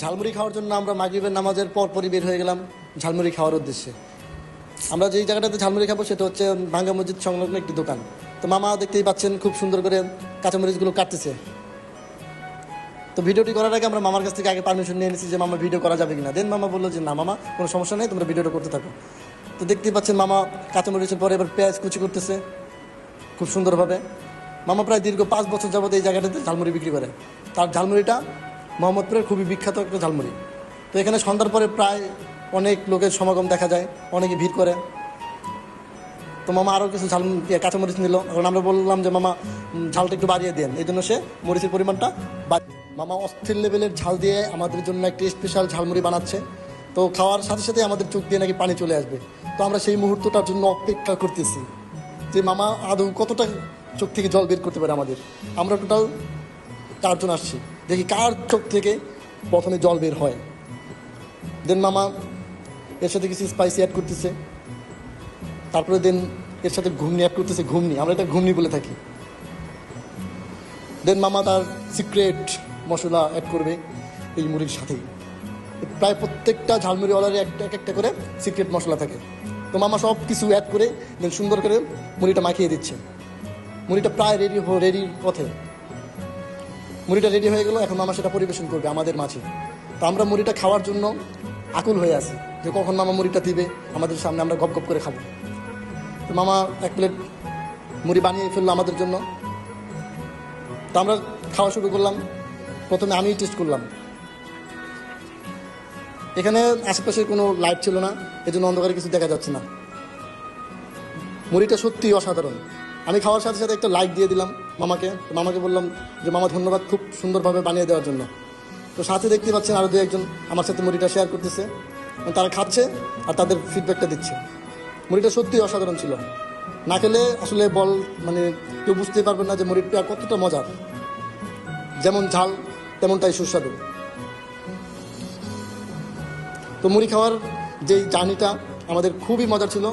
ঝালমুড়ি খাওয়ার জন্য আমরা মাগরিবের নামাজের পর পরই বের হয়ে গেলাম ঝালমুড়ি খাওয়ার উদ্দেশ্যে। আমরা যেই জায়গাটাতে ঝালমুড়ি খাব সেটা হচ্ছে ভাঙ্গা মসজিদ সংলগ্ন একটি দোকান। তো মামা দেখতেই পাচ্ছেন খুব সুন্দর করে কাঁচামরিচগুলো কাটতেছে। তো ভিডিওটি করার আগে আমরা মামার কাছ থেকে আগে পারমিশন নিয়ে নিয়েছি যে মামা ভিডিও করা যাবে কিনা। দেন মামা বলল যে, না মামা, কোনো সমস্যা নেই, তোমরা ভিডিওটা করতে থাকো। তো দেখতেই পাচ্ছেন মামা কাঁচামরিচের পরে এবার পেঁয়াজ কুচি করতেছে, খুব সুন্দরভাবে। মামা প্রায় দীর্ঘ পাঁচ বছর যাবত এই জায়গাটাতে ঝালমুড়ি বিক্রি করে। তার ঝালমুড়িটা মোহাম্মদপুরের খুবই বিখ্যাত একটা ঝালমুড়ি। তো এখানে সন্ধ্যার পরে প্রায় অনেক লোকের সমাগম দেখা যায় অনেকে ভিড় করে। তো মামা আরও কিছু ঝাল ইয়ে, কাঁচামরিচ নিল। এখন আমরা বললাম যে মামা ঝালটা একটু বাড়িয়ে দেন। এই জন্য সে মরিচের পরিমাণটা মামা অস্থির লেভেলের ঝাল দিয়ে আমাদের জন্য একটি স্পেশাল ঝালমুড়ি বানাচ্ছে। তো খাওয়ার সাথে সাথে আমাদের চোখ দিয়ে নাকি পানি চলে আসবে। তো আমরা সেই মুহূর্তটার জন্য অপেক্ষা করতেছি যে মামা আদৌ কতটা চোখ থেকে জল বের করতে পারে আমাদের। আমরা টোটাল চারজন আসছি। দেখি কার চোখ থেকে প্রথমে জল বের হয়। দেন মামা এর সাথে কিছু স্পাইসি অ্যাড করতেছে। তারপরে দেন এর সাথে ঘুমনি অ্যাড করতেছে ঘুমনি আমরা এটা ঘুমনি বলে থাকি। দেন মামা তার সিক্রেট মশলা অ্যাড করবে এই মুড়ির সাথেই। প্রায় প্রত্যেকটা ঝালমুড়িওয়ালারই একটা এক একটা করে সিক্রেট মশলা থাকে। তো মামা সব কিছু অ্যাড করে দেন সুন্দর করে মুড়িটা মাখিয়ে দিচ্ছে। মুড়িটা প্রায় রেডি রেডির পথে। মুড়িটা রেডি হয়ে গেল, এখন মামা সেটা পরিবেশন করবে আমাদের মাঝে। তো আমরা মুড়িটা খাওয়ার জন্য আকুল হয়ে আছি যে কখন মামা মুড়িটা দিবে, আমাদের সামনে আমরা গপ গপ করে খাব। তো মামা এক প্লেট মুড়ি বানিয়ে ফেলল আমাদের জন্য। তো আমরা খাওয়া শুরু করলাম। প্রথমে আমি টেস্ট করলাম। এখানে আশেপাশে কোনো লাইট ছিল না, এজন্য অন্ধকারে কিছু দেখা যাচ্ছে না। মুড়িটা সত্যিই অসাধারণ। আমি খাওয়ার সাথে সাথে একটা লাইক দিয়ে দিলাম মামাকে। মামাকে বললাম যে, মামা, ধন্যবাদ খুব সুন্দরভাবে বানিয়ে দেওয়ার জন্য। তো সাথে দেখতে পাচ্ছেন আরও দু একজন আমার সাথে মুড়িটা শেয়ার করতেছে। তারা খাচ্ছে আর তাদের ফিডব্যাকটা দিচ্ছে। মুড়িটা সত্যিই অসাধারণ ছিল। না খেলে আসলে বল মানে কেউ বুঝতেই পারবেন না যে মুড়িটা কতটা মজার। যেমন ঝাল, তেমনটাই সুস্বাদু। তো মুড়ি খাওয়ার যেই জার্নিটা আমাদের খুবই মজার ছিল।